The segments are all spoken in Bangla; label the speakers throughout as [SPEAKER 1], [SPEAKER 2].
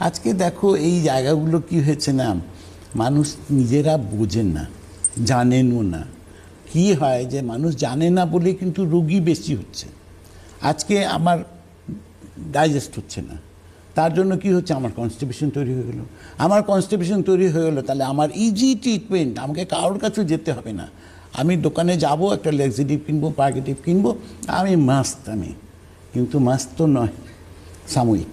[SPEAKER 1] আজকে দেখো এই জায়গাগুলো কি হয়েছে না? মানুষ নিজেরা বোঝেন না, জানেনও না। কি হয় যে মানুষ জানে না বলে কিন্তু রোগী বেশি হচ্ছে। আজকে আমার ডাইজেস্ট হচ্ছে না। তার জন্য কি হচ্ছে? আমার কনস্টিপেশন তৈরি হয়ে গেলো। আমার কনস্টিপেশন তৈরি হয়ে গেলো, তাহলে আমার ইজি ট্রিটমেন্ট আমাকে কারোর কাছে যেতে হবে না। আমি দোকানে যাব, একটা লেক্সিটিভ কিনবো পার্কেটিভ কিনবো, আমি মাস্ত আমি। কিন্তু মাস্ত নয়, সাময়িক।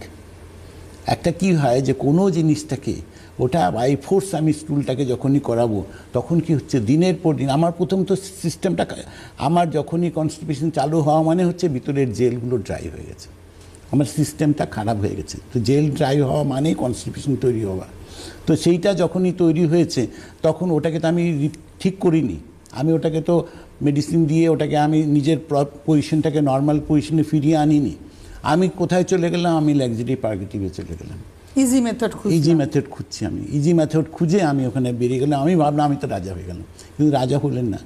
[SPEAKER 1] একটা কি হয় যে কোনো জিনিসটাকে ওটা বাই ফোর্স আমি স্টুলটাকে যখনই করাবো, তখন কি হচ্ছে দিনের পর দিন, আমার প্রথম তো সিস্টেমটা আমার যখনই কনস্টিপেশন চালু হওয়া মানে হচ্ছে ভিতরের জেলগুলো ড্রাই হয়ে গেছে। আমার সিস্টেমটা খারাপ হয়ে গেছে। তো জেল ড্রাই হওয়া মানেই কনস্টিপেশন তৈরি হওয়া। তো সেইটা যখনই তৈরি হয়েছে, তখন ওটাকে তো আমি ঠিক করিনি। আমি ওটাকে তো মেডিসিন দিয়ে ওটাকে আমি নিজের পজিশনটাকে নর্মাল পজিশনে ফিরিয়ে আনিনি। আমি কোথায় চলে গেলাম? আমি ল্যাক্সারি পার্গেটিভে চলে গেলাম।
[SPEAKER 2] ইজি মেথড
[SPEAKER 1] ইজি মেথড খুঁজছি আমি। ইজি মেথড খুঁজে আমি ওখানে বেরিয়ে গেলাম। আমি ভাবলাম আমি তো রাজা হয়ে গেলাম। কিন্তু রাজা হলেন না।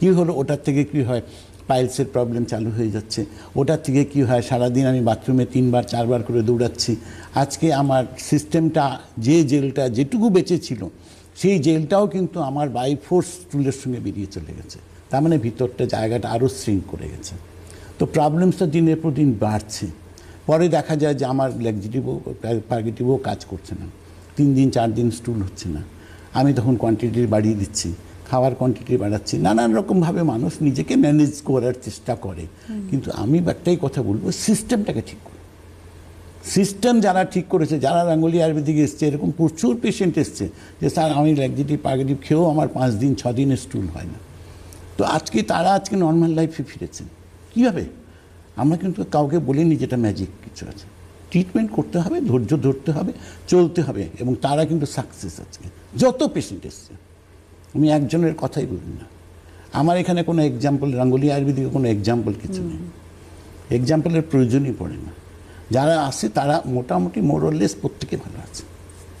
[SPEAKER 1] কী হলো? ওটার থেকে কী হয়? পাইলসের প্রবলেম চালু হয়ে যাচ্ছে। ওটার থেকে কী হয়? সারাদিন আমি বাথরুমে তিনবার চারবার করে দৌড়াচ্ছি। আজকে আমার সিস্টেমটা যে জেলটা যেটুকু বেঁচে ছিল সেই জেলটাও কিন্তু আমার বাই ফোর্স টুলের সঙ্গে বেরিয়ে চলে গেছে। তার মানে ভিতরটা জায়গাটা আরও শ্রিঙ্ক করে গেছে। তো প্রবলেমসটা দিনের পর দিন বাড়ছে। পরে দেখা যায় যে আমার ল্যাক্সিটিভও পার্গেটিভও কাজ করছে না। তিন দিন চার দিন স্টুল হচ্ছে না। আমি তখন কোয়ান্টিটি বাড়িয়ে দিচ্ছি খাওয়ার কোয়ান্টিটি বাড়াচ্ছি। নানান রকমভাবে মানুষ নিজেকে ম্যানেজ করার চেষ্টা করে। কিন্তু আমি একটাই কথা বলব সিস্টেমটাকে ঠিক করো। সিস্টেম যারা ঠিক করেছে যারা রাঙ্গুলি আয়ুর্বেদিক এসছে এরকম প্রচুর পেশেন্ট এসছে যে স্যার আমি ল্যাকজিটিভ পার্গেটিভ খেয়েও আমার পাঁচ দিন ছ দিনের স্টুল হয় না। তো আজকে তারা আজকে নর্মাল লাইফে ফিরেছেন। কীভাবে? আমরা কিন্তু কাউকে বলিনি যেটা ম্যাজিক কিছু আছে। ট্রিটমেন্ট করতে হবে, ধৈর্য ধরতে হবে, চলতে হবে এবং তারা কিন্তু সাকসেস আজকে যত পেশেন্ট এসছে। আমি একজনের কথাই বলি না। আমার এখানে কোনো এক্সাম্পল রাঙ্গুলি আয়ুর্বেদিকে কোনো এক্সাম্পল কিছু নেই। এক্সাম্পলের প্রয়োজনই পড়ে না। যারা আসে তারা মোটামুটি মোরলেস প্রত্যেকে ভালো আছে।